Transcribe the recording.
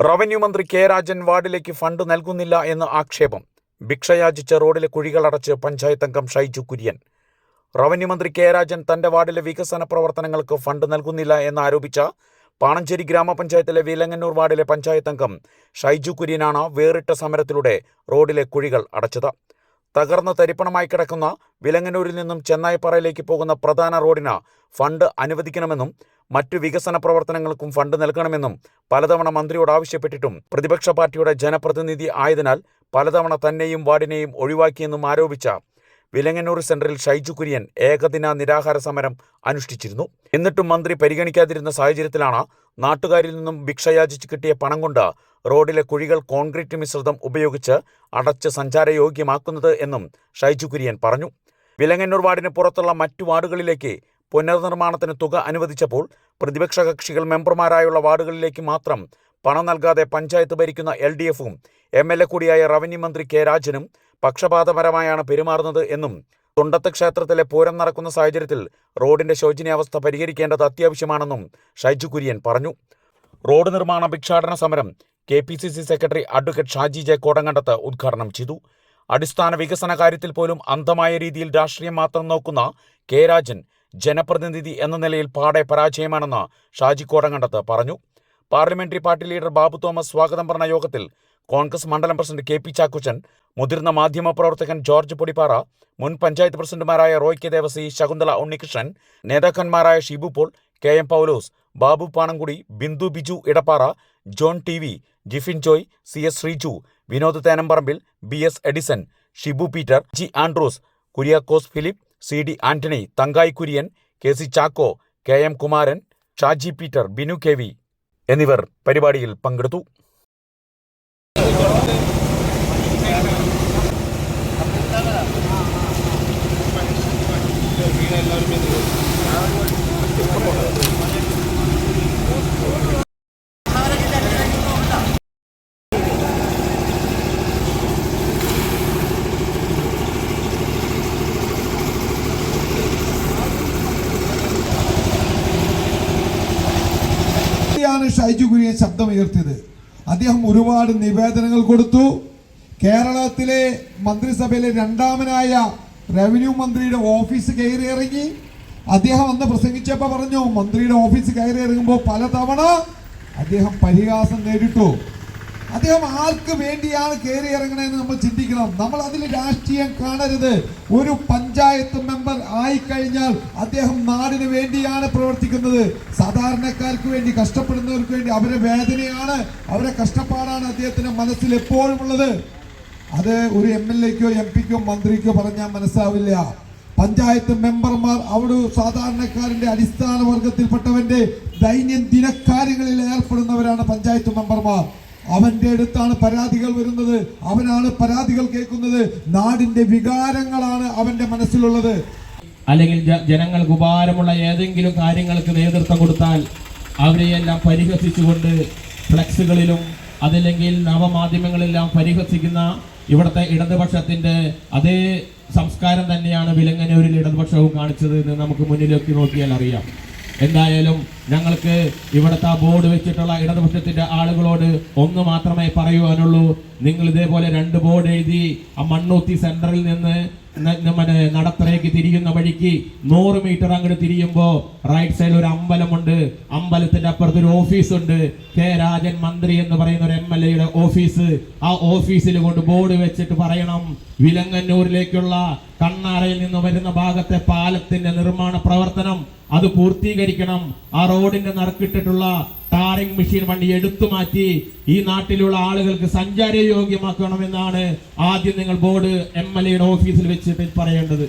Revenue മന്ത്രി K Rajan വാർഡിലേക്ക് fund നൽകുന്നില്ല എന്ന് ആക്ഷേപം. ഭിക്ഷയാചിച്ച് റോഡിലെ കുഴികളടച്ച് പഞ്ചായത്ത് അംഗം ഷൈജു കുര്യൻ. റവന്യൂ മന്ത്രി കെ രാജൻ തന്റെ വാർഡിലെ വികസന പ്രവർത്തനങ്ങൾക്ക് ഫണ്ട് നൽകുന്നില്ല എന്ന് ആരോപിച്ച പാണഞ്ചേരി ഗ്രാമപഞ്ചായത്തിലെ വിലങ്ങന്നൂർ വാർഡിലെ പഞ്ചായത്ത് അംഗം ഷൈജു കുര്യനാണ് വേറിട്ട സമരത്തിലൂടെ റോഡിലെ കുഴികൾ അടച്ചത്. തകർന്ന തരിപ്പണമായി കിടക്കുന്ന വിലങ്ങന്നൂരിൽ നിന്നും ചെന്നായിപ്പാറയിലേക്ക് പോകുന്ന പ്രധാന റോഡിന് ഫണ്ട് അനുവദിക്കണമെന്നും മറ്റു വികസന പ്രവർത്തനങ്ങൾക്കും ഫണ്ട് നൽകണമെന്നും പലതവണ മന്ത്രിയോട് ആവശ്യപ്പെട്ടിട്ടും പ്രതിപക്ഷ പാർട്ടിയുടെ ജനപ്രതിനിധി ആയതിനാൽ പലതവണ തന്നെയും വാർഡിനെയും ഒഴിവാക്കിയെന്നും ആരോപിച്ച വിലങ്ങന്നൂർ സെന്ററിൽ ഷൈജു കുര്യൻ ഏകദിന നിരാഹാര സമരം അനുഷ്ഠിച്ചിരുന്നു. എന്നിട്ടും മന്ത്രി പരിഗണിക്കാതിരുന്ന സാഹചര്യത്തിലാണ് നാട്ടുകാരിൽ നിന്നും ഭിക്ഷയാചിച്ച് കിട്ടിയ പണം കൊണ്ട് റോഡിലെ കുഴികൾ കോൺക്രീറ്റ് മിശ്രിതം ഉപയോഗിച്ച് അടച്ച് സഞ്ചാരയോഗ്യമാക്കുന്നത് എന്നും ഷൈജു കുര്യൻ പറഞ്ഞു. വിലങ്ങന്നൂർ വാർഡിന് പുറത്തുള്ള മറ്റു വാർഡുകളിലേക്ക് പുനർനിർമ്മാണത്തിന് തുക അനുവദിച്ചപ്പോൾ പ്രതിപക്ഷ കക്ഷികൾ മെമ്പർമാരായുള്ള വാർഡുകളിലേക്ക് മാത്രം പണം നൽകാതെ പഞ്ചായത്ത് ഭരിക്കുന്ന എൽ ഡി എഫും എം എൽ എ കൂടിയായ റവന്യൂ മന്ത്രി കെ രാജനും പക്ഷപാതപരമായാണ് പെരുമാറുന്നത് എന്നും തുണ്ടത്ത് ക്ഷേത്രത്തിലെ പൂരം നടക്കുന്ന സാഹചര്യത്തിൽ റോഡിന്റെ ശോചനീയാവസ്ഥ പരിഹരിക്കേണ്ടത് അത്യാവശ്യമാണെന്നും ഷൈജു കുര്യൻ പറഞ്ഞു. റോഡ് നിർമ്മാണ ഭിക്ഷാടന സമരം K P C C secretary advocate Shaji J Kodankandath ഉദ്ഘാടനം ചെയ്തു. അടിസ്ഥാന വികസന കാര്യത്തിൽ പോലും അന്ധമായ രീതിയിൽ രാഷ്ട്രീയം മാത്രം നോക്കുന്ന കെ രാജൻ ജനപ്രതിനിധി എന്ന നിലയിൽ പാടെ പരാജയമാണെന്ന് ഷാജി കോടങ്കണ്ടത്ത് പറഞ്ഞു. Parliamentary party leader Babu Thomas സ്വാഗതം പറഞ്ഞ യോഗത്തിൽ കോൺഗ്രസ് മണ്ഡലം പ്രസിഡന്റ് കെ പി ചാക്കുച്ചൻ മുതിർന്ന മാധ്യമപ്രവർത്തകൻ ജോർജ് പൊടിപ്പാറ മുൻ പഞ്ചായത്ത് പ്രസിഡന്റുമാരായ Roy K Devasi Shakuntala Unnikrishnan നേതാക്കന്മാരായ Shibu Paul K M Paulose Babu Panankudi Bindu Biju Edappara John T V Jifin Joy C S Sreeju Vinod Thenamparambil B S Edison Shibu Peter G Andrews Kuriakose Philip C D Antony Thankai Kurian K C Chacko K M Kumaran Shaji Peter Binu K V എന്നിവർ പരിപാടിയിൽ പങ്കെടുത്തു. ാണ് ഷൈജു കുര്യൻ ശബ്ദമുയർത്തിയത് അദ്ദേഹം ഒരുപാട് നിവേദനങ്ങൾ കൊടുത്തു. കേരളത്തിലെ മന്ത്രിസഭയിലെ രണ്ടാമനായ revenue മന്ത്രിയുടെ ഓഫീസ് കയറി ഇറങ്ങി അദ്ദേഹം അന്ന് പ്രസംഗിച്ചപ്പോൾ പറഞ്ഞു മന്ത്രിയുടെ ഓഫീസ് കയറി ഇറങ്ങുമ്പോൾ പലതവണ അദ്ദേഹം പരിഹാസം നേരിട്ടു. അദ്ദേഹം ആർക്ക് വേണ്ടിയാണ് കയറി ഇറങ്ങണമെന്ന് നമ്മൾ ചിന്തിക്കണം. നമ്മൾ അതിൽ രാഷ്ട്രീയം കാണരുത്. ഒരു പഞ്ചായത്ത് ആയിക്കഴിഞ്ഞാൽ അദ്ദേഹം നാടിന് വേണ്ടിയാണ് പ്രവർത്തിക്കുന്നത്. സാധാരണക്കാർക്ക് വേണ്ടി കഷ്ടപ്പെടുന്നവർക്ക് വേണ്ടി അവരെ വേദനയാണ് അവരെ കഷ്ടപ്പാടാണ് അദ്ദേഹത്തിന്റെ മനസ്സിൽ എപ്പോഴും ഉള്ളത്. അത് ഒരു എം എൽ എക്കോ എം പിക്കോ മന്ത്രിക്കോ പറഞ്ഞാൽ മനസ്സാവില്ല. പഞ്ചായത്ത് മെമ്പർമാർ അവിടെ സാധാരണക്കാരന്റെ അടിസ്ഥാന വർഗത്തിൽപ്പെട്ടവന്റെ ദൈനംദിന കാര്യങ്ങളിൽ ഏർപ്പെടുന്നവരാണ് പഞ്ചായത്ത് മെമ്പർമാർ. അവന്റെ അടുത്താണ് പരാതികൾ വരുന്നത്. അവനാണ് പരാതികൾ കേൾക്കുന്നത്. നാടിന്റെ വികാരങ്ങളാണ് അവന്റെ മനസ്സിലുള്ളത്. അല്ലെങ്കിൽ ജനങ്ങൾക്ക് ഉപകാരമുള്ള ഏതെങ്കിലും കാര്യങ്ങൾക്ക് നേതൃത്വം കൊടുത്താൽ അവരെയെല്ലാം പരിഹസിച്ചുകൊണ്ട് ഫ്ലെക്സുകളിലും അതല്ലെങ്കിൽ നവമാധ്യമങ്ങളെല്ലാം പരിഹസിക്കുന്ന ഇവിടുത്തെ ഇടതുപക്ഷത്തിന്റെ അതേ സംസ്കാരം തന്നെയാണ് വിലങ്ങനൂരിൽ ഇടതുപക്ഷവും കാണിച്ചത് എന്ന് നമുക്ക് മുന്നിലേക്ക് നോക്കിയാൽ അറിയാം. എന്തായാലും ഞങ്ങൾക്ക് ഇവിടുത്തെ ബോർഡ് വെച്ചിട്ടുള്ള ഇടതുപക്ഷത്തിന്റെ ആളുകളോട് ഒന്ന് മാത്രമേ പറയുവാനുള്ളൂ. നിങ്ങൾ ഇതേപോലെ രണ്ട് ബോർഡ് എഴുതി ആ മണ്ണൂത്തി സെന്ററിൽ നിന്ന് നമ്മുടെ നടത്തറയ്ക്ക് തിരിയുന്ന വഴിക്ക് നൂറ് മീറ്റർ അങ്ങോട്ട് തിരിയുമ്പോൾ റൈറ്റ് സൈഡിൽ ഒരു അമ്പലമുണ്ട്. അമ്പലത്തിന്റെ അപ്പുറത്ത് ഒരു ഓഫീസുണ്ട്. കെ രാജൻ മന്ത്രി എന്ന് പറയുന്ന ഒരു എം എൽ എയുടെ ഓഫീസ്. ആ ഓഫീസിൽ കൊണ്ട് ബോർഡ് വെച്ചിട്ട് പറയണം വിലങ്ങന്നൂരിലേക്കുള്ള കണ്ണാറയിൽ നിന്ന് വരുന്ന ഭാഗത്തെ പാലത്തിന്റെ നിർമ്മാണ പ്രവർത്തനം അത് പൂർത്തീകരിക്കണം. ആ റോഡിന്റെ നറുക്കിട്ടിട്ടുള്ള ടാറിംഗ് മെഷീൻ വണ്ടി എടുത്തു മാറ്റി ഈ നാട്ടിലുള്ള ആളുകൾക്ക് സഞ്ചാര യോഗ്യമാക്കണമെന്നാണ് ആദ്യം നിങ്ങൾ ബോർഡ് എം എൽ എയുടെ ഓഫീസിൽ വെച്ച് പറയേണ്ടത്.